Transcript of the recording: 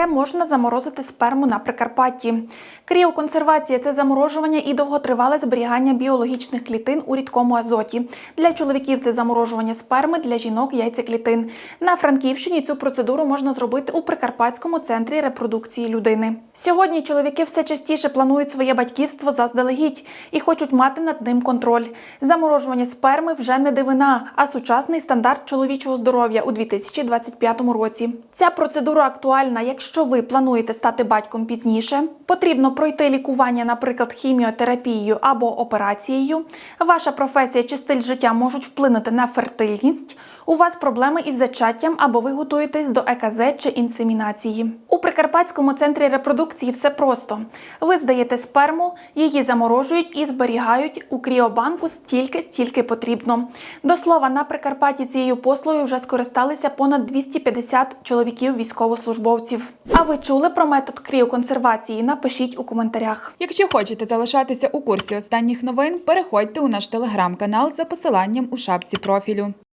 Де можна заморозити сперму на Прикарпатті? Кріоконсервація це заморожування і довготривале зберігання біологічних клітин у рідкому азоті. Для чоловіків це заморожування сперми, для жінок яйцеклітин. На Франківщині цю процедуру можна зробити у Прикарпатському центрі репродукції людини. Сьогодні чоловіки все частіше планують своє батьківство заздалегідь і хочуть мати над ним контроль. Заморожування сперми вже не дивина, а сучасний стандарт чоловічого здоров'я у 2025 році. Ця процедура актуальна, якщо ви плануєте стати батьком пізніше, потрібно пройти лікування, наприклад, хіміотерапією або операцією. Ваша професія чи стиль життя можуть вплинути на фертильність. У вас проблеми із зачаттям або ви готуєтесь до ЕКЗ чи інсемінації. У Прикарпатському центрі репродукції все просто. Ви здаєте сперму, її заморожують і зберігають у кріобанку стільки, стільки потрібно. До слова, на Прикарпатті цією послугою вже скористалися понад 250 чоловіків військовослужбовців. А ви чули про метод кріоконсервації? Напишіть у коментарях. Якщо хочете залишатися у курсі останніх новин, переходьте у наш телеграм-канал за посиланням у шапці профілю.